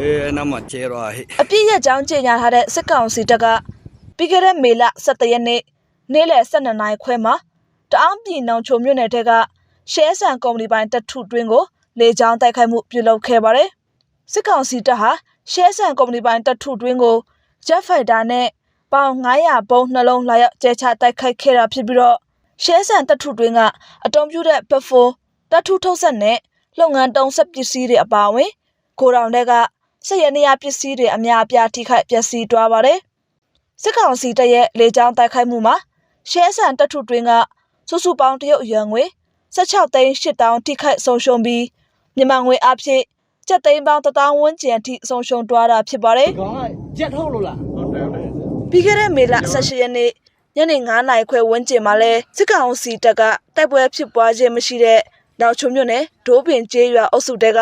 အေးအနာမကျဲရွာဟိအပြည့်ရကြောင်းကြေညာထားတဲ့စစ်ကောင်စီတပ်ကပြီးခဲ့တဲ့မေလ17ရက်နေ့နေ့လယ်12နာရီခွဲမှာတအောင်းပြည်နောင်ချုံမြို့နယ်ထဲကရှဲဆန်ကုမ္ပဏီပိုင်းတပ်ထုတွင်းကိုလေကြောင်းတိုက်ခိုက်မှုပြုလုပ်ခဲ့ပါတယ်။စစ်ကောင်စီတပ်ဟာရှဲဆန်ကုမ္ပဏီပိုင်းတပ်ထုတွင်းကို Jet Fighter နဲ့ပေါင်900ဘုံနှလုံးလာရောက်ကျဲချတိုက်ခိုက်ခဲ့တာဖြစ်ပြီးတော့ရှဲဆန်တပ်ထုတွင်းကအတုံးပြတဲ့ဘက်ဖိုးတပ်ထုထုတ်ဆက်နဲ့လုပ်ငန်းတုံးဆက်ပစ္စည်းတွေအပါအဝင်ကိုယ်တော်တွေက ဆက်ရနေရပစ္စည်းတွေအများအပြားထိခိုက်ပျက်စီးသွားပါတယ်။စစ်ကောင်စီတပ်ရဲ့လေကြောင်းတိုက်ခိုက်မှုမှာရှဲဆန်တပ်ထုတွင်းကစုစုပေါင်းတရုတ်အရန်ငွေ16သိန်း8000ထိခိုက်ဆုံးရှုံးပြီးမြန်မာငွေအဖြစ်ကျပ်သိန်းပေါင်း1000ဝန်းကျင်အထိဆုံးရှုံးသွားတာဖြစ်ပါတယ်။ကောင်ကရက်ထုတ်လို့လားပြီးခဲ့တဲ့မေလ18ရက်နေ့ညနေ9နာရီခွဲဝန်းကျင်မှာလဲစစ်ကောင်စီတပ်ကတိုက်ပွဲဖြစ်ပွားခြင်းမရှိတဲ့နောက်ချုံမြို့နယ်ဒိုးပင်ကျေးရွာအုပ်စုတဲက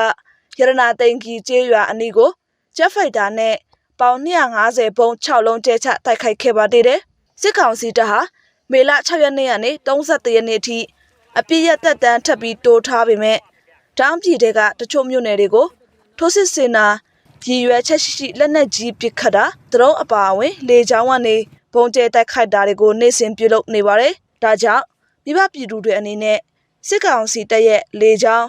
ရတနာသိန်ကြီးကျေးရွာအနီးကိုဂျက်ဖိုက်တာနဲ့ပေါင်250ဘုံ6လုံးကျဲချတိုက်ခိုက်ခဲ့ပါသေးတယ်စစ်ကောင်စီတပ်ဟာမေလ6ရက်နေ့ကနေ31ရက်နေ့အထိအပြည့်ရသက်တမ်းထပ်ပြီးတိုးထားပေမဲ့တောင်ပြည်တဲကတချို့မြို့နယ်တွေကိုထိုးစစ်စင်တာရည်ရွယ်ချက်ရှိရှိလက်နက်ကြီးပစ်ခတ်တာဒရုန်းအပါအဝင် လေကြောင်းကနေဘုံကျဲတိုက်ခိုက်တာတွေကိုနေ့စဉ်ပြုလုပ်နေပါတယ်။ဒါကြောင့်မိဘပြည်သူတွေအနေနဲ့စစ်ကောင်စီတပ်ရဲ့လေကြောင်း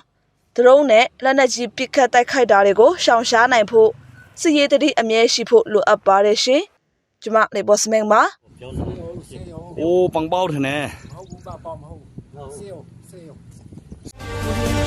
ဒရုန်းနဲ့လက်နက်ကြီးပစ်ခတ်တိုက်ခိုက်တာတွေကိုရှောင်ရှားနိုင်ဖို့စစ်ရေးတတိအမြဲရှိဖို့လိုအပ်ပါတယ်ရှင်။ကျွန်မလေဘော့စမန်ပါအိုးပန်းပေါထနေမဟုတ်ဘူးပါပေါ့မဟုတ်ဆေးရောဆေးရော